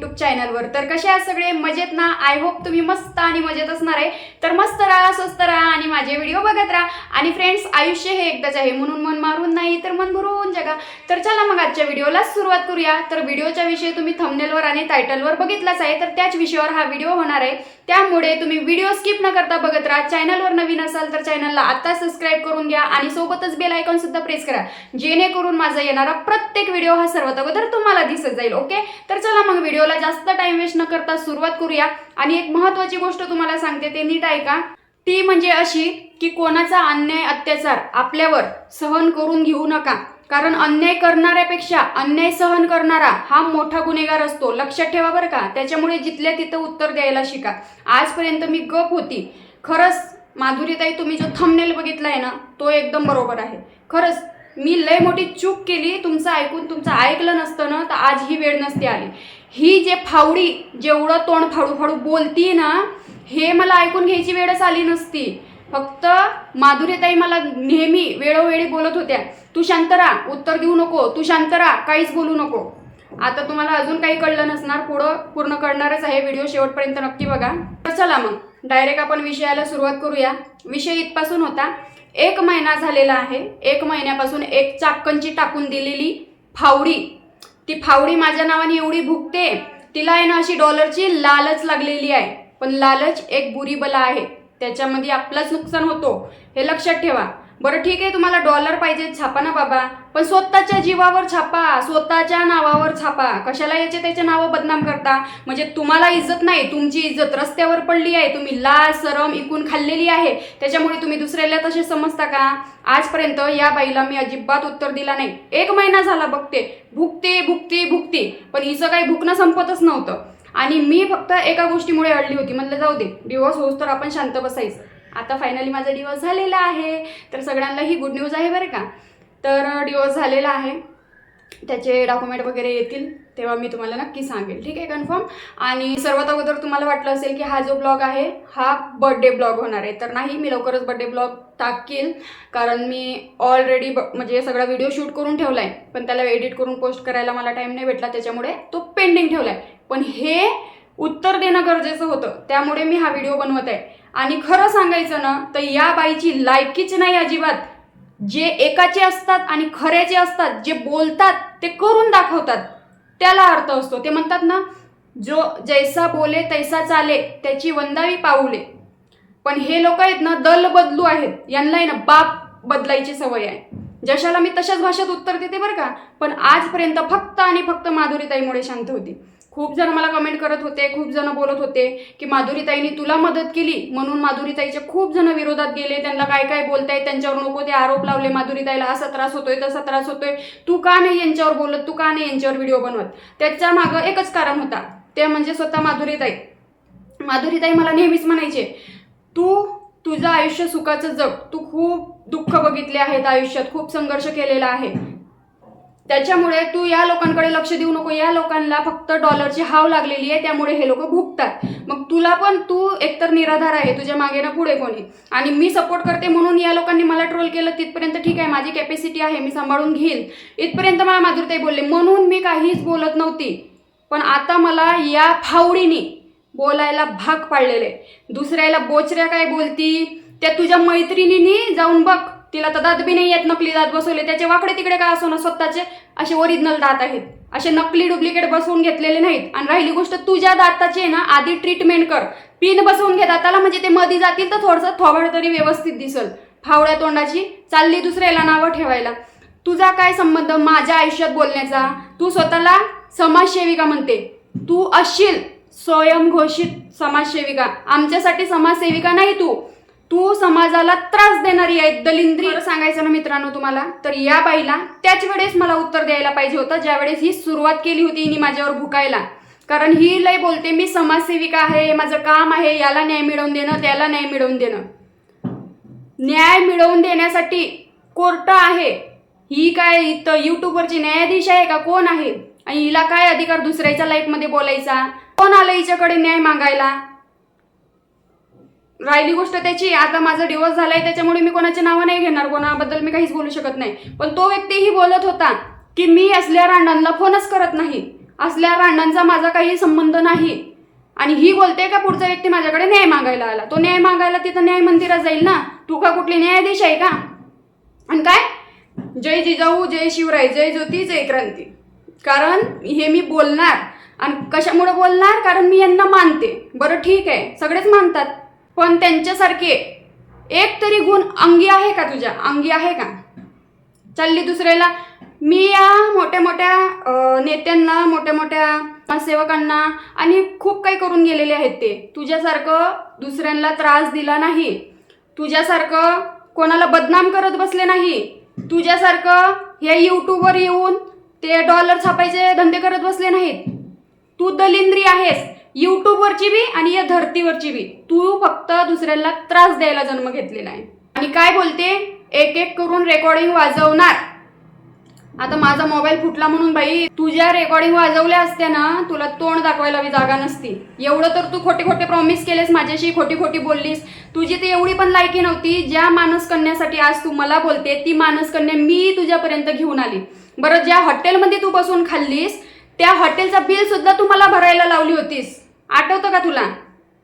YouTube चॅनलवर तर कसे आहात सगळे? मजेत ना? आय होप तुम्ही मस्त आणि मजेत असणार आहे. तर मस्त राहा स्वस्त राहा आणि माझे व्हिडिओ बघत राहा. आणि फ्रेंड्स आयुष्य हे एकदाच आहे. म्हणून मन मारून नाही तर मन भरून जगा. तर चला मग आजच्या व्हिडिओला सुरुवात करूया. तर व्हिडिओच्या विषयी तुम्ही थंबनेलवर आणि टायटलवर बघितलाच आहे. तर त्याच विषयावर हा व्हिडिओ होणार आहे. त्यामुळे तुम्ही व्हिडिओ स्किप न करता बघत राहा. चॅनलवर नवीन असाल तर चॅनलला आता सबस्क्राईब करून घ्या आणि सोबतच बेल आयकॉन सुद्धा प्रेस करा. जेणेकरून माझा येणारा प्रत्येक व्हिडिओ हा सर्वात अगोदर तुम्हाला दिसत जाईल ओके तर चला मग व्हिडिओला जास्त टाइम वेस्ट न करता सुरुवात करूया. आणि एक महत्वाची गोष्ट तुम्हाला सांगते ते नीट ऐका. ती म्हणजे अशी की कोणाचा अन्याय अत्याचार आपल्यावर सहन करून घेऊ नका. कारण अन्याय करणाऱ्यापेक्षा अन्याय सहन करणारा हा मोठा गुन्हेगार असतो. लक्षात ठेवा बरं का. त्याच्यामुळे जिथल्या तिथं उत्तर द्यायला शिका. आजपर्यंत मी गप होती. खरंच माधुरीताई तुम्ही जो थंबनेल आहे ना तो एकदम बरोबर आहे. खरंच मी लय मोठी चूक केली. तुमचं ऐकून तुमचं ऐकलं नसतं ना तर आज ही वेळ नसती आली. ही जे फावडी जेवढं तोंड फाडू फाडू बोलती ना हे मला ऐकून घ्यायची वेळच आली नसती. फक्त माधुरीताई मला नेहमी वेळोवेळी बोलत होत्या. तू शांत राहा उत्तर देऊ नको. तू शांत राहा काहीच बोलू नको. आता तुम्हाला अजून काही कळलं नसणार पुढं पूर्ण कळणारच आहे व्हिडिओ शेवटपर्यंत नक्की बघा. तर चला मग डायरेक्ट आपण विषयाला सुरुवात करूया. विषय इथपासून होता एक महिना झालेला आहे. एक महिन्यापासून एक चाक्कनची टाकून दिलेली फावडी. ती फावडी माझ्या नावाने एवढी भुकते तिला आहे ना अशी डॉलरची लालच लागलेली आहे. पण लालच एक बुरी बला आहे. त्याच्यामध्ये आपलंच नुकसान होतो. हे लक्षात ठेवा. बरं ठीक आहे तुम्हाला डॉलर पाहिजे छापा ना बाबा. पण स्वतःच्या जीवावर छापा स्वतःच्या नावावर छापा. कशाला याचे त्याचे नावं बदनाम करता? म्हणजे तुम्हाला इज्जत नाही तुमची इज्जत रस्त्यावर पडली आहे. तुम्ही लाल सरम इकून खाल्लेली आहे. त्याच्यामुळे तुम्ही दुसऱ्याला तसे समजता का? आजपर्यंत या बाईला मी अजिबात उत्तर दिला नाही. एक महिना झाला बघते. भुकते भुकते भुकते. पण हिचं काही भुकणं संपतच नव्हतं. आणि मी फक्त एका गोष्टीमुळे अडली होती. म्हटलं जाऊ दे डिवोर्स होऊस तर आपण शांत बसायचं. आता फायनली माझा डिवोर्स झालेला आहे. तर सगळ्यांना ही गुड न्यूज आहे बरं का? तर डिवोर्स झालेला आहे. त्याचे डॉक्युमेंट वगैरे येतील तेव्हा मी तुम्हाला नक्की सांगेल. ठीक आहे कन्फर्म आणि सर्वात अगोदर तुम्हाला वाटलं असेल की हा जो ब्लॉग आहे हा बर्थडे ब्लॉग होणार आहे. तर नाही मी लवकरच बर्थडे ब्लॉग टाकील. कारण मी ऑलरेडी म्हणजे सगळा व्हिडिओ शूट करून ठेवला आहे पण त्याला एडिट करून पोस्ट करायला मला टाईम नाही भेटला. त्याच्यामुळे तो पेंडिंग ठेवला आहे पण हे उत्तर देणं गरजेचं होतं. त्यामुळे मी हा व्हिडिओ बनवत आहे. आणि खरं सांगायचं ना तर या बाईची लायकीच नाही अजिबात. जे एकाचे असतात आणि खऱ्याचे असतात जे बोलतात ते करून दाखवतात. त्याला अर्थ असतो. ते म्हणतात ना जो जैसा बोले तैसा चाले त्याची वंदावी पाऊले. पण हे लोक आहेत ना दल बदलू आहेत. यांना आहे ना बाप बदलायची सवय आहे. जशाला मी तशाच भाषेत उत्तर देते बरं का पण आजपर्यंत फक्त आणि फक्त माधुरीताईमुळे शांत होती. खूप जण मला कमेंट करत होते खूप जण बोलत होते की माधुरीताईंनी तुला मदत केली म्हणून माधुरीताईच्या खूप जण विरोधात गेले. त्यांना काय काय बोलताय त्यांच्यावर नको ते आरोप लावले. माधुरीताईला असा त्रास होतोय तसा त्रास होतोय. तू का नाही यांच्यावर बोलत? तू का नाही यांच्यावर व्हिडिओ बनवत? त्याच्या मागं एकच कारण होता. ते म्हणजे स्वतः माधुरीताई. माधुरीताई मला नेहमीच म्हणायचे तू तुझं आयुष्य सुखाचं जग. तू खूप दुःख बघितले आहेत आयुष्यात. खूप संघर्ष केलेला आहे. त्याच्यामुळे तू या लोकांकडे लक्ष देऊ नको. या लोकांना फक्त डॉलरची हाव लागलेली आहे त्यामुळे हे लोक भुकतात मग तुला पण तू एकतर निराधार आहे तुझ्या मागे ना पुढे कोणी. आणि मी सपोर्ट करते म्हणून या लोकांनी मला ट्रोल केलं तिथपर्यंत ठीक आहे माझी कॅपॅसिटी आहे मी सांभाळून घेईल. इथपर्यंत मला माधुरताई बोलले म्हणून मी काहीच बोलत नव्हती. पण आता मला या फावडीने बोलायला भाग पाडलेले दुसऱ्याला बोचऱ्या काय बोलती? त्या तुझ्या मैत्रिणीनी जाऊन बघ. तिला तर दात बी नाही येत नकली दात बसवले. त्याचे वाकडे तिकडे काय असो ना स्वतःचे? असे ओरिजिनल दात आहेत. असे नकली डुप्लिकेट बसवून घेतलेले नाहीत. आणि राहिली गोष्ट तुझ्या दाताची आहे ना आधी ट्रीटमेंट कर. पिन बसवून घे दाताला म्हणजे ते मध्ये जातील तर थोडंसं थोबड तरी व्यवस्थित दिसल. फावड्या तोंडाची चालली दुसऱ्याला नावं ठेवायला. तुझा काय संबंध? माझ्या आयुष्यात बोलण्याचा. तू स्वतःला समाजसेविका म्हणते. तू असशील स्वयंघोषित समाजसेविका. आमच्यासाठी समाजसेविका नाही तू. तू समाजाला त्रास देणारी आहे दलिंद्री. सांगायचं ना मित्रांनो तुम्हाला तर या बाईला त्याच वेळेस मला उत्तर द्यायला पाहिजे होतं ज्यावेळेस ही सुरुवात केली होती हिने माझ्यावर भुकायला. कारण ही लय बोलते मी समाजसेविका आहे माझं काम आहे याला न्याय मिळवून देणं त्याला न्याय मिळवून देणं. न्याय मिळवून देण्यासाठी कोर्ट आहे. ही काय इथं युट्यूबवरची न्यायाधीश आहे का? कोण आहे? आणि हिला काय अधिकार दुसऱ्याच्या लाईफमध्ये बोलायचा? कोण आलं हिच्याकडे न्याय मागायला? राहिली गोष्ट त्याची आता माझा डिवोर्स झालाय त्याच्यामुळे मी कोणाचे नावं नाही घेणार कोणाबद्दल मी काहीच बोलू शकत नाही. पण तो व्यक्तीही बोलत होता की मी असल्या रांडांना फोनच करत नाही. असल्या रांडांचा माझा काही संबंध नाही. आणि ही बोलते का पुढचा व्यक्ती माझ्याकडे न्याय मागायला आला? तो न्याय मागायला तिथं न्याय मंदिरात जाईल ना? तू का कुठली न्यायाधीश आहे का? आणि काय? जय जिजाऊ जय शिवराय जय ज्योती जय क्रांती. कारण हे मी बोलणार. आणि कशामुळे बोलणार? कारण मी यांना मानते. बरं ठीक आहे. सगळेच मानतात. पण त्यांच्यासारखे एक तरी गुण अंगी आहे का तुझ्या? अंगी आहे का? चालली दुसऱ्याला. मी या मोठ्या मोठ्या नेत्यांना मोठ्या मोठ्या सेवकांना आणि खूप काही करून गेलेले आहेत ते. तुझ्यासारखं दुसऱ्यांना त्रास दिला नाही. तुझ्यासारखं कोणाला बदनाम करत बसले नाही. तुझ्यासारखं हे यूट्यूबवर येऊन ते डॉलर छापायचे धंदे करत बसले नाहीत. तू दलिंद्री आहेस. यूट्यूबवरची बी आणि या धर्तीवरची बी. तू फक्त दुसऱ्याला त्रास द्यायला जन्म घेतलेला आहे. आणि काय बोलते? एक एक करून रेकॉर्डिंग वाजवणार. आता माझा मोबाईल फुटला म्हणून बाई तुझ्या रेकॉर्डिंग वाजवल्या असत्या ना तुला तोंड दाखवायला मी जागा नसती. एवढं तर तू खोटे खोटे प्रॉमिस केलेस माझ्याशी खोटी खोटी बोललीस. तुझी ते एवढी पण लायकी नव्हती. ज्या मानसकन्यासाठी आज तू मला बोलते ती मानसकन्या मी तुझ्यापर्यंत घेऊन आली. बरं ज्या हॉटेलमध्ये तू बसून खाल्लीस त्या हॉटेलचं बिल सुद्धा तू मला भरायला लावली होतीस. आठवतं का तुला?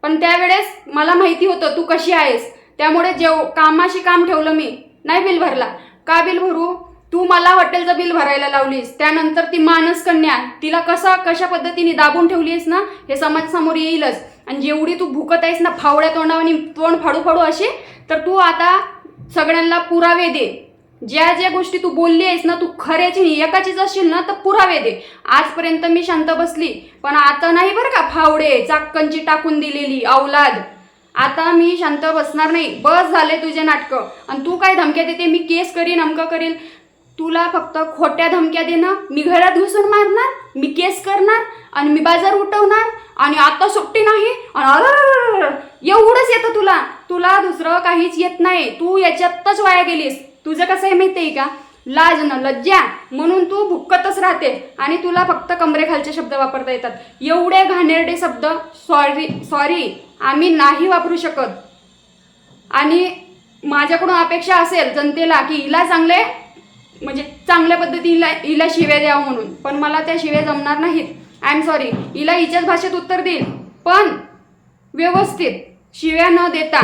पण त्यावेळेस मला माहिती होतं तू कशी आहेस. त्यामुळे जेव कामाशी काम ठेवलं मी. नाही बिल भरला. का बिल भरू? तू मला हॉटेलचं बिल भरायला लावलीस. त्यानंतर ती मानस कन्या तिला कसा कशा पद्धतीने दाबून ठेवलीस ना हे समाजासमोर येईलच. आणि जेवढी तू भुकत आहेस ना फावड्या तोंडावानी तोंड फाडू फाडू अशी तर तू आता सगळ्यांना पुरावे दे. ज्या ज्या गोष्टी तू बोलली आहेस ना तू खऱ्याची नाही, एकाचीच असशील ना तर पुरावे दे. आजपर्यंत मी शांत बसली पण आता नाही बरं का फावडे चाक्कनची टाकून दिलेली औलाद. आता मी शांत बसणार नाही. बस झाले तुझे नाटकं. आणि तू काय धमक्या देते? मी केस करीन अमकं करीन. तुला फक्त खोट्या धमक्या देणं मी घरात घुसून मारणार मी केस करणार आणि मी बाजार उठवणार आणि आता सुट्टी नाही आणि एवढंच येतं तुला. तुला दुसरं काहीच येत नाही. तू याच्यातच वाया गेलीस. तुझं कसं आहे माहिती आहे का? लाज न लज्जा. म्हणून तू भुक्कतच राहते आणि तुला फक्त कमरेखालचे शब्द वापरता येतात. एवढे घाणेरडे शब्द सॉरी सॉरी आम्ही नाही वापरू शकत. आणि माझ्याकडून अपेक्षा असेल जनतेला की हिला चांगले म्हणजे चांगल्या पद्धतीने हिला हिला शिव्या द्यावं म्हणून. पण मला त्या शिव्या जमणार नाहीत. आय एम सॉरी हिला हिच्याच भाषेत उत्तर देईल. पण व्यवस्थित शिव्या न देता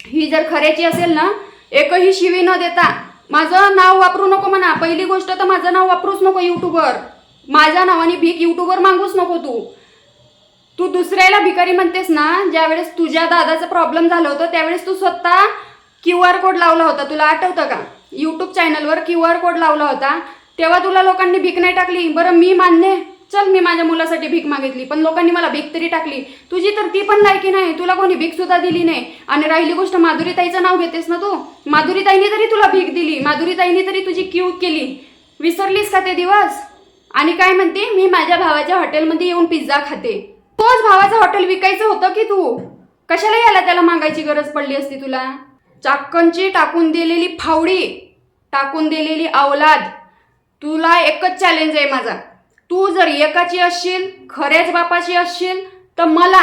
ही जर खऱ्याची असेल ना एकही शिवी न देता माझं नाव वापरू नको म्हणा. पहिली गोष्ट तर माझं नाव वापरूच नको यूट्यूबवर. माझ्या नावाने भीक यूट्यूबवर मागूच नको तू. तू दुसऱ्याला भिकारी म्हणतेस ना ज्यावेळेस तुझ्या दादाचा प्रॉब्लेम झालं होतं त्यावेळेस तू स्वतः क्यू आर कोड लावला होता. तुला आठवतं का? यूट्यूब चॅनलवर क्यू आर कोड लावला होता. तेव्हा तुला लोकांनी भीक नाही टाकली. बरं मी मान्य चल मी माझ्या मुलासाठी भीक मागितली पण लोकांनी मला भीक तरी टाकली. तुझी तर ती पण लायकी नाही तुला कोणी भीक सुद्धा दिली नाही. आणि राहिली गोष्ट माधुरीताईचं नाव घेतेस ना तू? माधुरीताईने तरी तुला भीक दिली माधुरीताईने तरी तुझी क्यू केली. विसरलीस का ते दिवस? आणि काय म्हणते मी माझ्या भावाच्या हॉटेलमध्ये येऊन पिझ्झा खाते. तोच भावाचं हॉटेल विकायचं होतं की तू? कशाला याला त्याला मागायची गरज पडली असती तुला? चाकणची टाकून दिलेली फावडी टाकून दिलेली अवलाद तुला एकच चॅलेंज आहे माझा. तू जर एकाची असशील खऱ्याच बापाची असशील तर मला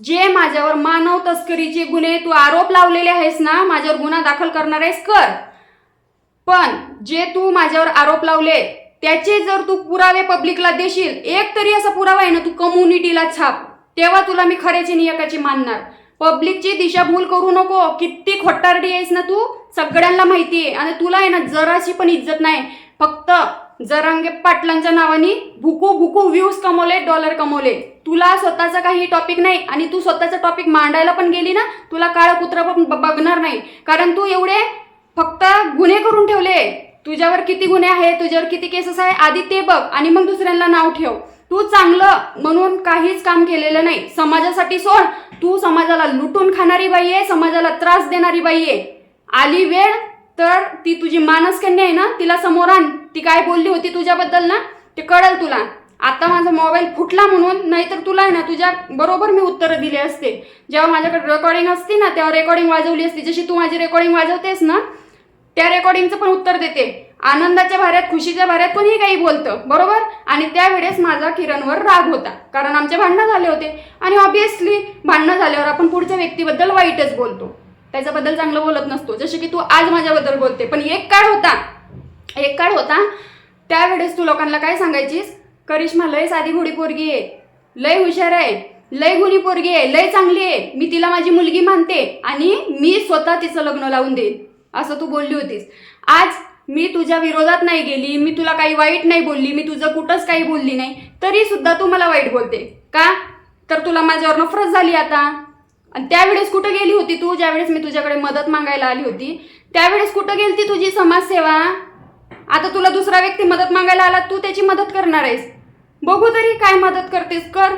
जे माझ्यावर मानव तस्करीचे गुन्हे तू आरोप लावलेले आहेस ना माझ्यावर गुन्हा दाखल करणार आहेस कर. पण जे तू माझ्यावर आरोप लावले त्याचे जर तू पुरावे पब्लिकला देशील एक तरी असा पुरावा आहे ना तू कम्युनिटीला छाप. तेव्हा तुला मी खऱ्याची नियकाची मानणार. पब्लिकची दिशाभूल करू नको किती खोटारडी आहेस ना तू सगळ्यांना माहिती आहे. आणि तुला आहे ना जराशी पण इज्जत नाही. फक्त जरांगे पाटलांच्या नावाने भुकू भुकू व्ह्यूज कमवले डॉलर कमवले. तुला स्वतःचा काही टॉपिक नाही आणि तू स्वतःचा टॉपिक मांडायला पण गेली ना तुला काळ कुत्र पण ब- बघणार नाही. कारण तू एवढे फक्त गुन्हे करून ठेवले. तुझ्यावर किती गुन्हे आहेत तुझ्यावर किती केसेस आहे आधी ते बघ आणि मग दुसऱ्यांना नाव ठेव. तू चांगलं म्हणून काहीच काम केलेलं नाही. समाजासाठी सोड. तू समाजाला लुटून खाणारी बाई आहे समाजाला त्रास देणारी बाई आहे. आली वेळ तर ती तुझी मानसकन्या आहे ना तिला समोर आण. ती काय बोलली होती तुझ्याबद्दल ना? ते कळेल तुला. आता माझा मोबाईल फुटला म्हणून नाहीतर तुला आहे ना तुझ्या बरोबर मी उत्तरं दिले असते. जेव्हा माझ्याकडे रेकॉर्डिंग असते ना तेव्हा रेकॉर्डिंग वाजवली असती. जशी तू माझी रेकॉर्डिंग वाजवतेस ना त्या रेकॉर्डिंगचं पण उत्तर देते. आनंदाच्या भाऱ्यात खुशीच्या भाऱ्यात कोणीही काही बोलतं बरोबर? आणि त्यावेळेस माझा किरणवर राग होता. कारण आमचे भांडणं झाले होते. आणि ऑब्वियसली भांडणं झाल्यावर आपण पुढच्या व्यक्तीबद्दल वाईटच बोलतो. त्याच्याबद्दल चांगलं बोलत नसतो. जसे की तू आज माझ्याबद्दल बोलते. पण एक काळ होता एक काळ होता. त्यावेळेस तू लोकांना काय सांगायचीस? करिश्मा लय साधी घोडी पोरगी आहे. लय हुशार आहे. लय गुणी पोरगी आहे. लय चांगली आहे. मी तिला माझी मुलगी मानते आणि मी स्वतः तिचं लग्न लावून देईन. असं तू बोलली होतीस. आज मी तुझ्या विरोधात नाही गेली. मी तुला काही वाईट नाही बोलली. मी तुझं कुठंच काही बोलली नाही. तरी सुद्धा तू मला वाईट बोलते. का? तर तुला माझ्यावर नफरत झाली आता. आणि त्यावेळेस कुठं गेली होती तू? ज्यावेळेस मी तुझ्याकडे मदत मागायला आली होती. त्यावेळेस कुठं गेली ती तुझी समाजसेवा? आता तुला दुसरा व्यक्ती मदत मागायला आला तू त्याची मदत करणार आहेस. बघू तरी काय मदत करतेस कर.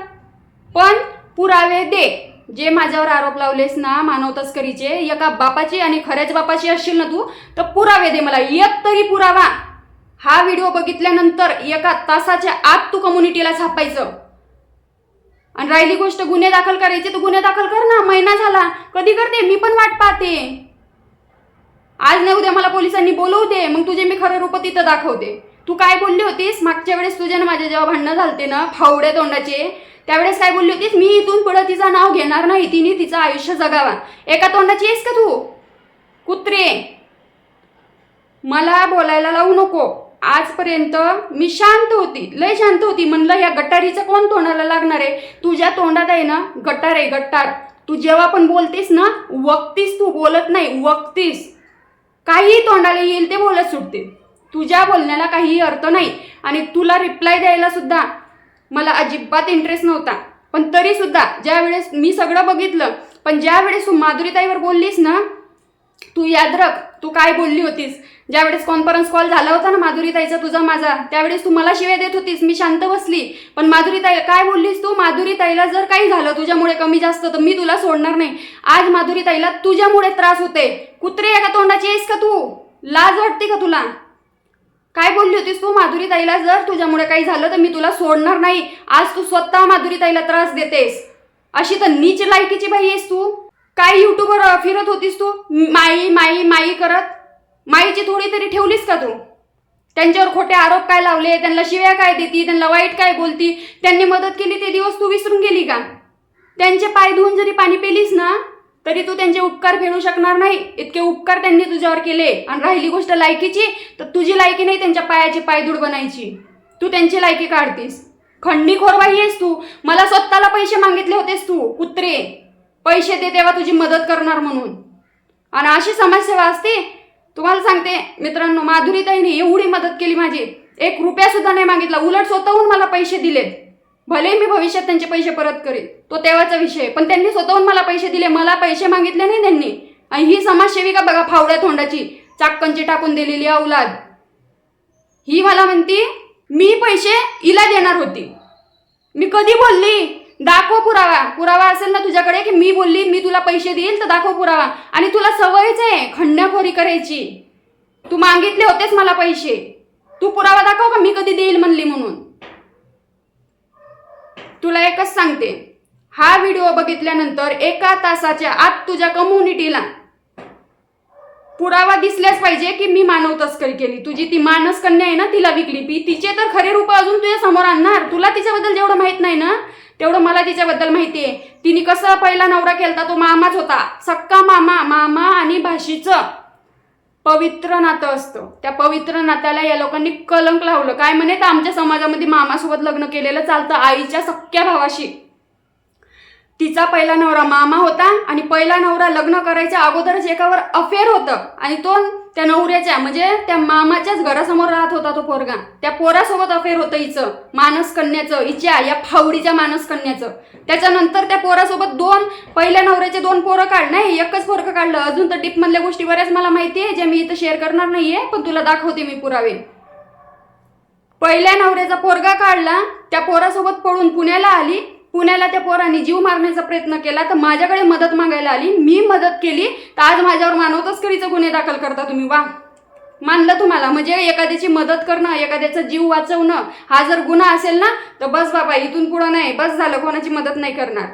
पण पुरावे दे. जे माझ्यावर आरोप लावलेस ना मानव तस्करीचे एका बापाची आणि खऱ्याच बापाची असशील ना तू तर पुरावे दे मला एक तरी पुरावा. हा व्हिडिओ बघितल्यानंतर एका तासाच्या आत तू कम्युनिटीला छापायचं. आणि राहिली गोष्ट गुन्हे दाखल करायचे तर गुन्हे दाखल कर ना महिना झाला. कधी करते? मी पण वाट पाहते. आज नाही उद्या मला पोलिसांनी बोलवू दे मग तुझे मी खरं रूप तिथं दाखवते. तू काय बोलली होतीस? मागच्या वेळेस तुझे ना माझे जेव्हा भांडणं झालते ना फावड्या तोंडाचे त्यावेळेस काय बोलली होतीस? मी इथून पुढं तिचं नाव घेणार नाही तिने तिचं आयुष्य जगावा. एका तोंडाची आहेस का तू? कुत्रे! मला बोलायला लावू नको. आजपर्यंत मी शांत होती लय शांत होती. म्हणलं या गटारीचं कोण तोंडाला लागणार आहे? तुझ्या तोंडात आहे ना गटार आहे गट्टार तू जेव्हा पण बोलतेस ना वक्तीस तू बोलत नाही वक्तीस. काही तोंडाला येईल ते बोलत सुटते तुझ्या बोलण्याला काहीही अर्थ नाही. आणि तुला रिप्लाय द्यायला सुद्धा मला अजिबात इंटरेस्ट नव्हता. पण तरीसुद्धा ज्यावेळेस मी सगळं बघितलं पण ज्यावेळेस तू माधुरीताईवर बोललीस ना तू याद रख तू काय बोलली होतीस? ज्यावेळेस कॉन्फरन्स कॉल झाला होता ना माधुरीताईचा तुझा माझा त्यावेळेस तू मला शिव्या देत होतीस मी शांत बसली. पण माधुरीताई काय बोललीस तू? माधुरीताईला जर काही झालं तुझ्यामुळे कमी जास्त तर मी तुला सोडणार नाही. आज माधुरीताईला तुझ्यामुळे त्रास होते कुत्रे एका तोंडाची आहेस का तू? लाज वाटते का तुला? काय बोलली होतीस तू? माधुरीताईला जर तुझ्यामुळे काही झालं तर मी तुला सोडणार नाही. आज तू स्वतः माधुरीताईला त्रास देतेस. अशी तर नीच लायकीची बाई आहेस तू. काय युट्यूबवर फिरत होतीस तू? माई माई माई करत? माईची थोडी तरी ठेवलीस का तू? त्यांच्यावर खोटे आरोप काय लावले? त्यांना शिव्या काय देती? त्यांना वाईट काय बोलती? त्यांनी मदत केली ते दिवस तू विसरून गेली का? त्यांचे पाय धुवून जरी पाणी पेलीस ना तरी तू त्यांचे उपकार फेडू शकणार नाही. इतके उपकार त्यांनी तुझ्यावर केले. आणि राहिली गोष्ट लायकीची तर तुझी लायकी नाही त्यांच्या पायाची पायधूड बनायची. तू त्यांची लायकी काढतीस. खंडी खोरवाई आहेस तू. मला स्वतःला पैसे मागितले होतेस तू कुत्रे. पैसे दे तेव्हा तुझी मदत करणार म्हणून. आणि अशी समाजसेवा असते तुम्हाला सांगते मित्रांनो माधुरीताईने एवढी मदत केली माझी. एक रुपयासुद्धा नाही मागितला उलट स्वतःहून मला पैसे दिलेत. भले मी भविष्यात त्यांचे पैसे परत करेन तो तेव्हाचा विषय पण त्यांनी स्वतःहून मला पैसे दिले मला पैसे मागितले नाही त्यांनी. आणि ही समाजसेविका बघा फावड्या तोंडाची चाकणची टाकून दिलेली औलाद. ही मला म्हणती मी पैसे हिला देणार होती. मी कधी बोलली? दाखव पुरावा. पुरावा असेल ना तुझ्याकडे की मी बोलली मी तुला पैसे देईल तर दाखव पुरावा. आणि तुला सवयच आहे खंडखोरी करायची. तू मागितले होतेस मला पैसे. तू पुरावा दाखव का मी कधी देईल म्हणली म्हणून? तुला एकच सांगते. हा व्हिडिओ बघितल्यानंतर एका तासाच्या आत तुझ्या कम्युनिटीला पुरावा दिसल्याच पाहिजे की मी मानव तस्करी केली. तुझी ती मानस कन्या आहे ना तिला विकली ती तिचे तर खरे रूप अजून तुझ्या समोर आणणार. तुला तिच्याबद्दल जेवढं माहीत नाही ना तेवढं मला तिच्याबद्दल माहिती आहे. तिने कसं पहिला नवरा केलता तो मामाच होता. सक्का मामा मामा आणि भाषीचं पवित्र नातं असतं. त्या पवित्र नात्याला या लोकांनी कलंक लावलं. काय म्हणे तर आमच्या समाजामध्ये मामासोबत लग्न केलेलं चालतं आईच्या सख्या भावाशी. तिचा पहिला नवरा मामा होता आणि पहिला नवरा लग्न करायच्या अगोदरच एकावर अफेअर होतं. आणि तो त्या नवऱ्याच्या म्हणजे त्या मामाच्याच घरासमोर राहत होता तो पोरगा. त्या पोरासोबत अफेअर होतं हिचं मानस कन्याचं हिच्या या फावडीच्या मानस कन्याचं त्याच्यानंतर त्या पोरासोबत दोन पहिल्या नवऱ्याचे दोन पोरं काढ नाही एकच पोरकं काढलं. अजून तर टिपमधल्या गोष्टी बऱ्याच मला माहिती आहे ज्या मी इथं शेअर करणार नाहीये पण तुला दाखवते मी पुरावे. पहिल्या नवऱ्याचा पोरगा काढला त्या पोरासोबत पळून पुण्याला आली पुण्याला त्या पोरांनी जीव मारण्याचा प्रयत्न केला तर माझ्याकडे मदत मागायला आली. मी मदत केली तर आज माझ्यावर मानव तस्करीचे गुन्हे दाखल करता तुम्ही. वा. मानलं तुम्हाला? म्हणजे एखाद्याची मदत करणं एखाद्याचा जीव वाचवणं हा जर गुन्हा असेल ना तर बस बाबा इथून पुढं नाही. बस झालं कोणाची मदत नाही करणार.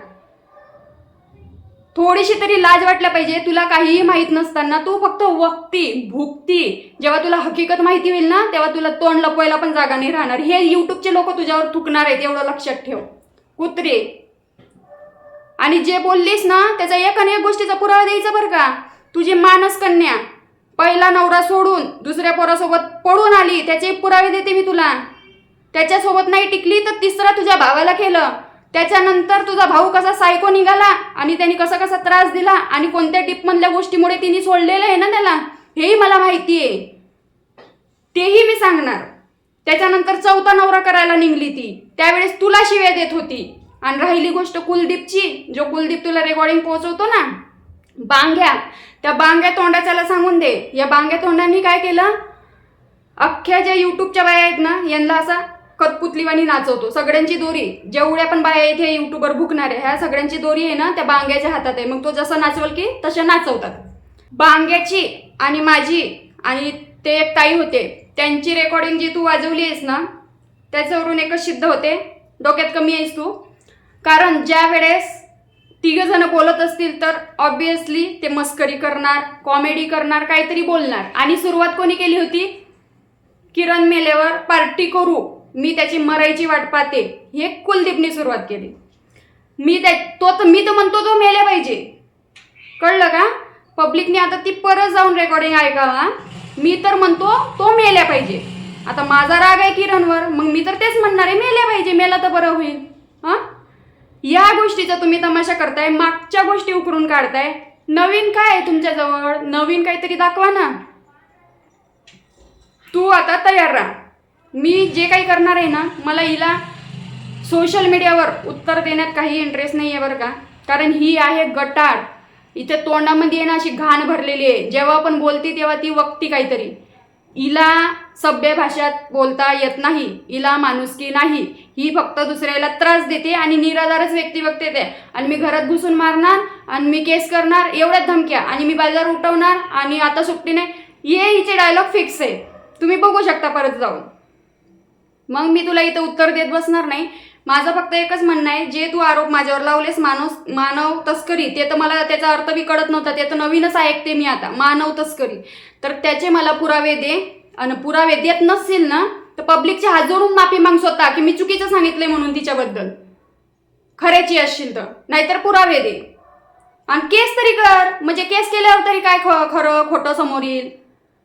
थोडीशी तरी लाज वाटल्या पाहिजे. तुला काहीही माहीत नसताना तू फक्त वक्ती भुकती जेव्हा तुला हकीकत माहिती होईल ना तेव्हा तुला तोंड लपवायला पण जागा नाही राहणार. हे युट्यूबचे लोक तुझ्यावर थुकणार आहेत एवढं लक्षात ठेव. कुत्रे. आणि जे बोललीस ना त्याचा एक आणि एक गोष्टीचा पुरावा द्यायचा बरं का? तुझी मानस कन्या पहिला नवरा सोडून दुसऱ्या पोरासोबत पळून आली त्याचे पुरावे देते मी तुला. त्याच्यासोबत नाही टिकली तर तिसरा तुझ्या भावाला केलं. त्याच्यानंतर तुझा भाऊ कसा सायको निघाला आणि त्याने कसा कसा त्रास दिला आणि कोणत्या टिपमधल्या गोष्टीमुळे तिने सोडलेलं आहे ना त्याला हेही मला माहिती आहे तेही मी सांगणार. त्याच्यानंतर चौथा नवरा करायला निघली ती. त्यावेळेस तुला शिव्या देत होती. आणि राहिली गोष्ट कुलदीपची जो कुलदीप तुला रेकॉर्डिंग पोहोचवतो ना बांग्या. त्या बांग्या तोंडाच्याला सांगून दे. या बांग्या तोंडांनी काय केलं? अख्ख्या ज्या युट्यूबच्या बाया आहेत ना यांना असा कतपुतलीवाणी नाचवतो. सगळ्यांची दोरी. जेवढ्या पण बाया इथे युट्यूबवर भुकणाऱ्या ह्या सगळ्यांची दोरी आहे ना त्या बांग्याच्या हातात आहे. मग तो जसं नाचवल की तशा नाचवतात. बांग्याची आणि माझी आणि ते एक ताई होते. त्यांची रेकॉर्डिंग जी तू वाजवली आहेस ना त्याच्यावरून एकच सिद्ध होते. डोक्यात कमी आहेस तू. कारण ज्या वेळेस तिघ जण बोलत असतील तर ऑब्विसली ते मस्करी करणार कॉमेडी करणार काहीतरी बोलणार. आणि सुरुवात कोणी केली होती? किरण मेल्यावर पार्टी करू मी त्याची मरायची वाट पाहते. हे कुलदीपने सुरुवात केली. मी त्या तो तर मी तर म्हणतो तो मेले पाहिजे. कळलं का? पब्लिकने आता ती परत जाऊन रेकॉर्डिंग ऐकावा मी तर म्हणतो तो मेल्या पाहिजे. आता माझा राग आहे किरणवर मग मी तर तेच म्हणणार आहे मेल्या पाहिजे मेला तर बरं होईल. हां? या गोष्टीचा तुम्ही तमाशा करताय मागच्या गोष्टी उकरून काढताय. नवीन काय आहे तुमच्याजवळ? नवीन काहीतरी दाखवा ना. तू आता तयार राहा. मी जे काही करणार आहे ना मला हिला सोशल मीडियावर उत्तर देण्यात काही इंटरेस्ट नाही आहे बरं का. कारण ही आहे गटार. इथे तोंडामध्ये येणं ना अशी घाण भरलेली आहे. जेव्हा पण बोलते तेव्हा ती वक्ती काहीतरी. इला सभ्य भाषात बोलता येत नाही. इला माणुसकी नाही. ही फक्त दुसऱ्याला त्रास देते आणि निराधारच व्यक्ती बघते येते. आणि मी घरात घुसून मारणार आणि मी केस करणार एवढ्याच धमक्या. आणि मी बाजार उठवणार आणि आता सुट्टी नाही ये हिचे डायलॉग फिक्स आहे. तुम्ही बघू शकता परत जाऊन. मग मी तुला इथं उत्तर देत बसणार नाही. माझं फक्त एकच म्हणणं आहे जे तू आरोप माझ्यावर लावलेस मानव मानव तस्करी ते तर मला त्याचा अर्थ बी कळत नव्हता ते तर नवीनच ऐकते मी आता मानव तस्करी. तर त्याचे मला पुरावे दे आणि पुरावे देत नसतील ना तर पब्लिकच्या हात जोडून माफी माग स्वतः की मी चुकीचं सांगितलंय म्हणून तिच्याबद्दल. खऱ्याची असशील तर. नाहीतर पुरावे दे. आणि केस तरी कर. म्हणजे केस केल्यावर तरी काय ख खरं खोटं समोर येईल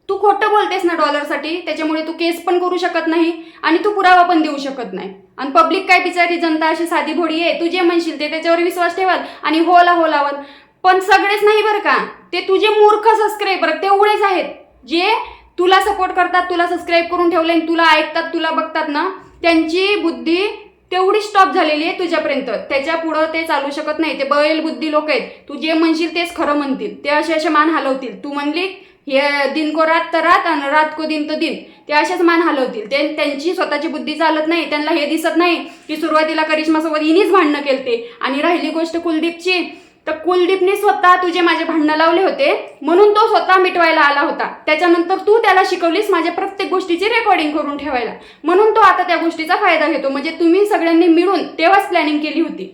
तू खोटं बोलतेस ना डॉलरसाठी त्याच्यामुळे तू केस पण करू शकत नाही आणि तू पुरावा पण देऊ शकत नाही. आणि पब्लिक काय बिचारी जनता अशी साधी भोडी आहे तू जे म्हणशील ते त्याच्यावर विश्वास ठेवाल आणि होला हो लावाल पण सगळेच नाही बरं का? ते तुझे मूर्ख सबस्क्रायबर तेवढेच आहेत जे तुला सपोर्ट करतात तुला सबस्क्राईब करून ठेवले आणि तुला ऐकतात तुला बघतात ना त्यांची बुद्धी तेवढी स्टॉप झालेली आहे तुझ्यापर्यंत. त्याच्या पुढं ते चालू शकत नाही ते बैल बुद्धी लोक आहेत. तू जे म्हणशील तेच खरं म्हणतील. ते असे असे मान हलवतील. तू म्हणली हे दिन को रात तर रात आणि रात को दिन तर दिन. ते असेच मान हलवतील. ते त्यांची स्वतःची बुद्धी चालत नाही त्यांना हे दिसत नाही की सुरुवातीला करिश्मासोबत हिनीच भांडणं केलते आणि राहिली गोष्ट कुलदीपची. तर कुलदीपने स्वतः तुझे माझे भांडणं लावले होते म्हणून तो स्वतः मिटवायला आला होता. त्याच्यानंतर तू त्याला शिकवलीस माझ्या प्रत्येक गोष्टीची रेकॉर्डिंग करून ठेवायला. म्हणून तो आता त्या गोष्टीचा फायदा घेतो. म्हणजे तुम्ही सगळ्यांनी मिळून तेव्हाच प्लॅनिंग केली होती.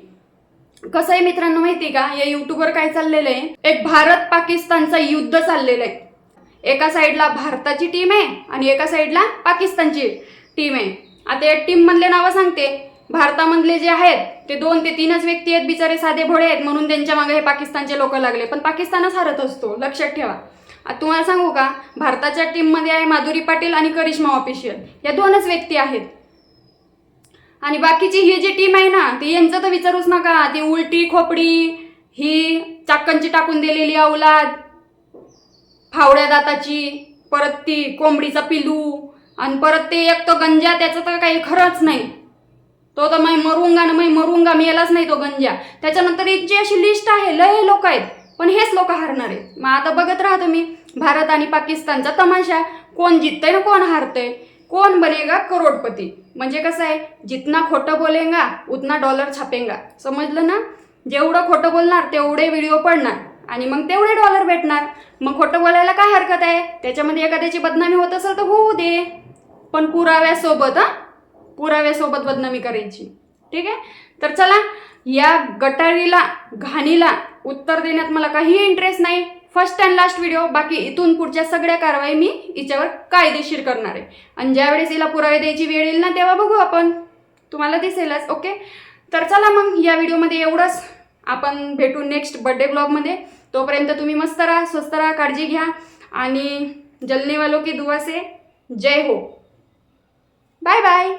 कसं आहे मित्रांनो माहिती का? या युट्यूबवर काय चाललेलं आहे? एक भारत पाकिस्तानचा युद्ध चाललेलं आहे. एका साईडला भारताची टीम आहे आणि एका साईडला पाकिस्तानची टीम आहे. आता या टीममधले नावं सांगते. भारतामधले जे आहेत ते दोन ते तीनच व्यक्ती आहेत बिचारे साधे भोळे आहेत म्हणून त्यांच्या मागे हे पाकिस्तानचे लोक लागले. पण पाकिस्तानच हरत असतो लक्षात ठेवा. आता तुम्हाला सांगू का भारताच्या टीममध्ये आहे माधुरी पाटील आणि करिश्मा ऑफिशियल या दोनच व्यक्ती आहेत. आणि बाकीची ही जी टीम आहे ना ती यांचं तर विचारूच नका. ती उलटी खोपडी ही चाकणची टाकून दिलेली अवलाद फावड्या दाताची परत ती कोंबडीचा पिलू आणि परत ते एक तो गंजा त्याचं तर काही खरंच नाही. तो तर मै मरुंगा ना मै मरुंगा मेलाच नाही तो गंजा. त्याच्यानंतर एक जी अशी लिस्ट आहे लय लोक आहेत पण हेच लोक हारणार आहेत. मग आता बघत राहा तुम्ही भारत आणि पाकिस्तानचा तमाशा कोण जिततंय ना कोण हारतंय कोण बनेगा करोडपती. म्हणजे कसं आहे जितना खोटं बोलेगा उतना डॉलर छापेंगा. समजलं ना? जेवढं खोटं बोलणार तेवढे व्हिडिओ पडणार. आणि मग तेवढे डॉलर भेटणार. मग खोटं बोलायला काय हरकत आहे? त्याच्यामध्ये एखाद्याची बदनामी होत असेल तर होऊ दे. पण पुराव्यासोबत हां? पुराव्यासोबत बदनामी करायची. ठीक आहे? तर चला या गटारीला घाणीला उत्तर देण्यात मला काही इंटरेस्ट नाही. फर्स्ट अँड लास्ट व्हिडिओ बाकी इथून पुढच्या सगळ्या कारवाई मी हिच्यावर कायदेशीर करणार आहे. आणि ज्यावेळेस हिला पुरावे द्यायची वेळ येईल ना तेव्हा बघू आपण. तुम्हाला दिसेलच. ओके? तर चला मग या व्हिडिओमध्ये एवढंच. आपण भेटू नेक्स्ट बर्थडे ब्लॉगमध्ये तोपर्यंत तुम्ही मस्त राहा स्वस्त राहा काळजी घ्या आणि जलनेवालो की दुआ से जय हो. Bye bye